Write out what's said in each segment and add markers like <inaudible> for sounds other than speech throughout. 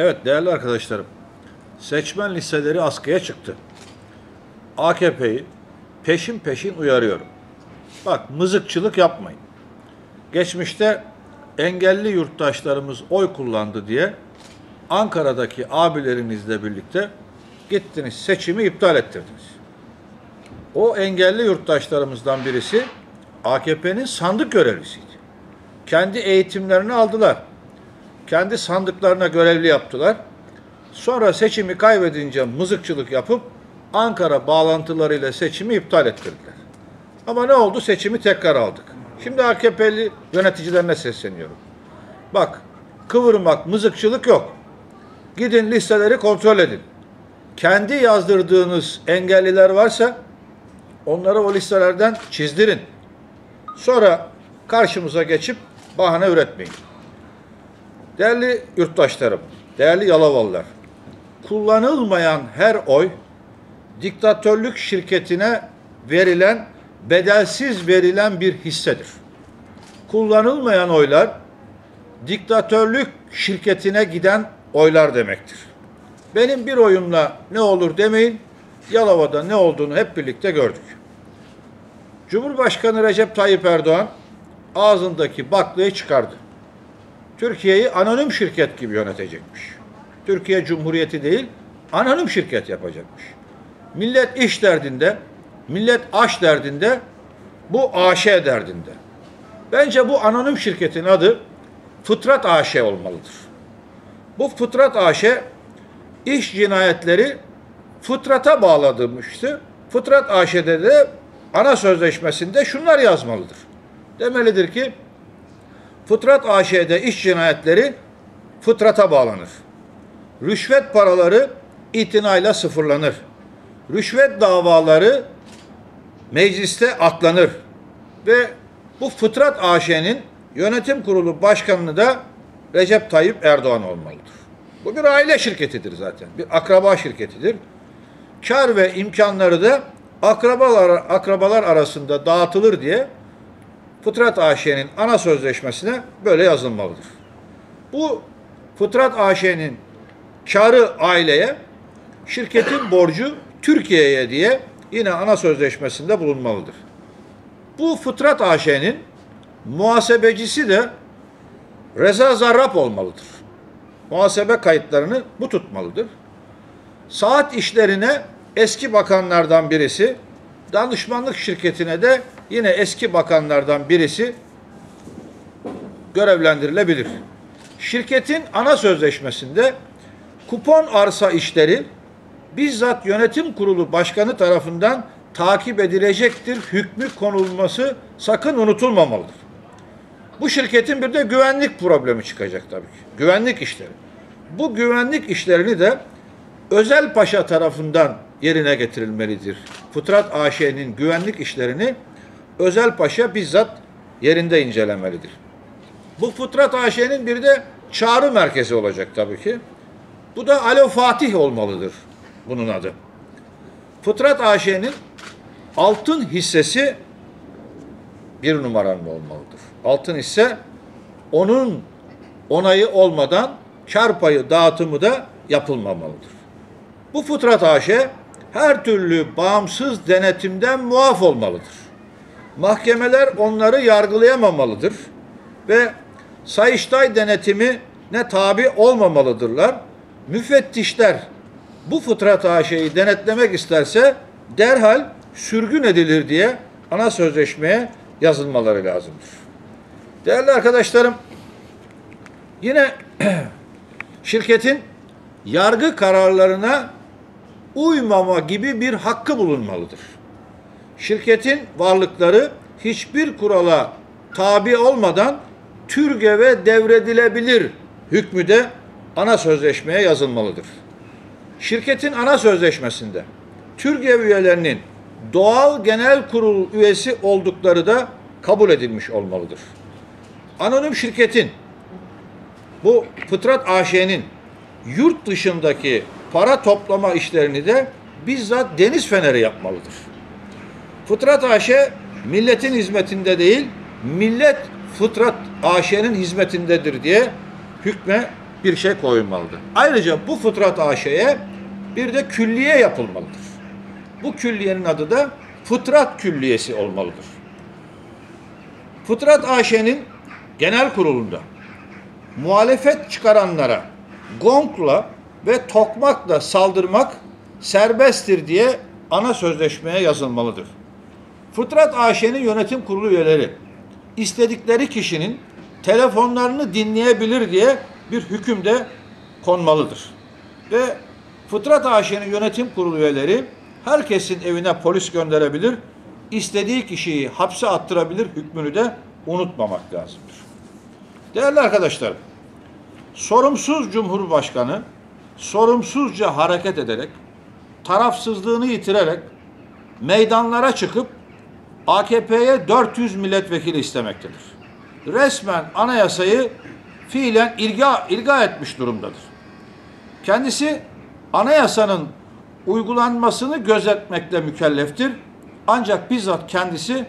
Evet değerli arkadaşlarım, seçmen listeleri askıya çıktı. AKP'yi peşin peşin uyarıyorum. Bak mızıkçılık yapmayın. Geçmişte engelli yurttaşlarımız oy kullandı diye Ankara'daki abilerinizle birlikte gittiniz seçimi iptal ettirdiniz. O engelli yurttaşlarımızdan birisi AKP'nin sandık görevlisiydi. Kendi eğitimlerini aldılar. Kendi sandıklarına görevli yaptılar. Sonra seçimi kaybedince mızıkçılık yapıp Ankara bağlantılarıyla seçimi iptal ettirdiler. Ama ne oldu? Seçimi tekrar aldık. Şimdi AKP'li yöneticilerine sesleniyorum. Bak, kıvırmak, mızıkçılık yok. Gidin listeleri kontrol edin. Kendi yazdırdığınız engelliler varsa onları o listelerden çizdirin. Sonra karşımıza geçip bahane üretmeyin. Değerli yurttaşlarım, değerli Yalavalılar, kullanılmayan her oy diktatörlük şirketine verilen, bedelsiz verilen bir hissedir. Kullanılmayan oylar diktatörlük şirketine giden oylar demektir. Benim bir oyumla ne olur demeyin, Yalova'da ne olduğunu hep birlikte gördük. Cumhurbaşkanı Recep Tayyip Erdoğan ağzındaki baklayı çıkardı. Türkiye'yi anonim şirket gibi yönetecekmiş. Türkiye Cumhuriyeti değil, anonim şirket yapacakmış. Millet iş derdinde, millet aş derdinde, bu AŞ derdinde. Bence bu anonim şirketin adı Fıtrat AŞ olmalıdır. Bu Fıtrat AŞ iş cinayetleri fıtrata bağladırmıştı. Fıtrat AŞ'de de ana sözleşmesinde şunlar yazmalıdır. Demelidir ki Fıtrat AŞ'de iş cinayetleri fıtrata bağlanır. Rüşvet paraları itinayla sıfırlanır. Rüşvet davaları mecliste atlanır. Ve bu Fıtrat AŞ'nin yönetim kurulu başkanını da Recep Tayyip Erdoğan olmalıdır. Bu bir aile şirketidir zaten. Bir akraba şirketidir. Kar ve imkanları da akrabalar akrabalar arasında dağıtılır diye Fıtrat AŞ'nin ana sözleşmesine böyle yazılmalıdır. Bu Fıtrat AŞ'nin karı aileye, şirketin borcu Türkiye'ye diye yine ana sözleşmesinde bulunmalıdır. Bu Fıtrat AŞ'nin muhasebecisi de Reza Zarrab olmalıdır. Muhasebe kayıtlarını bu tutmalıdır. Saat işlerine eski bakanlardan birisi, danışmanlık şirketine de yine eski bakanlardan birisi görevlendirilebilir. Şirketin ana sözleşmesinde kupon arsa işleri bizzat yönetim kurulu başkanı tarafından takip edilecektir. Hükmü konulması sakın unutulmamalıdır. Bu şirketin bir de güvenlik problemi çıkacak tabii ki. Güvenlik işleri. Bu güvenlik işlerini de Özel Paşa tarafından yerine getirilmelidir. Fıtrat AŞ'nin güvenlik işlerini Özel Paşa bizzat yerinde incelemelidir. Bu Fıtrat AŞ'nin bir de çağrı merkezi olacak tabii ki. Bu da Alo Fatih olmalıdır bunun adı. Fıtrat AŞ'nin altın hissesi bir numaranın olmalıdır. Altın hisse onun onayı olmadan kar payı dağıtımı da yapılmamalıdır. Bu Fıtrat AŞ her türlü bağımsız denetimden muaf olmalıdır. Mahkemeler onları yargılayamamalıdır ve Sayıştay denetimi ne tabi olmamalıdırlar. Müfettişler bu Fıtrat AŞ'yi denetlemek isterse derhal sürgün edilir diye ana sözleşmeye yazılmaları lazımdır. Değerli arkadaşlarım, yine <clears throat> şirketin yargı kararlarına uymama gibi bir hakkı bulunmalıdır. Şirketin varlıkları hiçbir kurala tabi olmadan TÜRGEV'e devredilebilir hükmü de ana sözleşmeye yazılmalıdır. Şirketin ana sözleşmesinde TÜRGEV üyelerinin doğal genel kurul üyesi oldukları da kabul edilmiş olmalıdır. Anonim şirketin bu Fıtrat AŞ'nin yurt dışındaki para toplama işlerini de bizzat Deniz Feneri yapmalıdır. Fıtrat AŞ milletin hizmetinde değil, millet Fıtrat AŞ'nin hizmetindedir diye hükme bir şey koyulmalıdır. Ayrıca bu Fıtrat AŞ'ye bir de külliye yapılmalıdır. Bu külliyenin adı da Fıtrat Külliyesi olmalıdır. Fıtrat AŞ'nin genel kurulunda muhalefet çıkaranlara gongla ve tokmakla saldırmak serbesttir diye ana sözleşmeye yazılmalıdır. Fıtrat AŞ'nin yönetim kurulu üyeleri istedikleri kişinin telefonlarını dinleyebilir diye bir hükümde konmalıdır. Ve Fıtrat AŞ'nin yönetim kurulu üyeleri herkesin evine polis gönderebilir, istediği kişiyi hapse attırabilir hükmünü de unutmamak lazımdır. Değerli arkadaşlarım, sorumsuz Cumhurbaşkanı sorumsuzca hareket ederek, tarafsızlığını yitirerek meydanlara çıkıp AKP'ye 400 milletvekili istemektedir. Resmen anayasayı fiilen ilga, ilga etmiş durumdadır. Kendisi anayasanın uygulanmasını gözetmekle mükelleftir. Ancak bizzat kendisi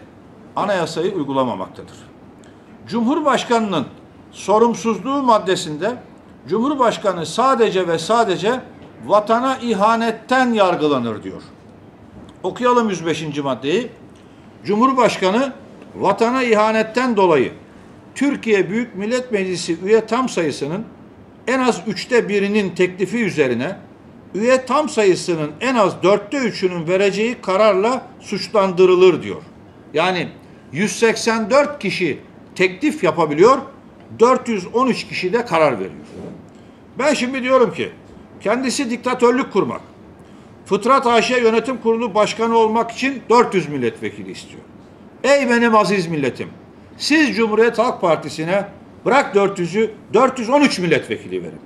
anayasayı uygulamamaktadır. Cumhurbaşkanının sorumsuzluğu maddesinde Cumhurbaşkanı sadece ve sadece vatana ihanetten yargılanır diyor. Okuyalım 105. maddeyi. Cumhurbaşkanı vatana ihanetten dolayı Türkiye Büyük Millet Meclisi üye tam sayısının en az üçte birinin teklifi üzerine üye tam sayısının en az dörtte üçünün vereceği kararla suçlandırılır diyor. Yani 184 kişi teklif yapabiliyor, 413 kişi de karar veriyor. Ben şimdi diyorum ki kendisi diktatörlük kurmak, Fıtrat AŞ Yönetim Kurulu Başkanı olmak için 400 milletvekili istiyor. Ey benim aziz milletim, siz Cumhuriyet Halk Partisi'ne bırak 400'ü 413 milletvekili verin.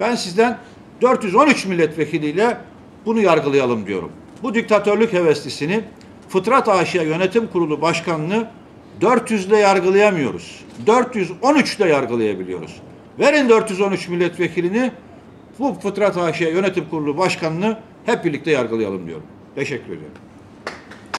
Ben sizden 413 milletvekiliyle bunu yargılayalım diyorum. Bu diktatörlük heveslisini Fıtrat AŞ Yönetim Kurulu Başkanını 400 ile yargılayamıyoruz. 413 ile yargılayabiliyoruz. Verin 413 milletvekilini bu Fıtrat AŞ Yönetim Kurulu Başkanını hep birlikte yargılayalım diyorum. Teşekkür ediyorum.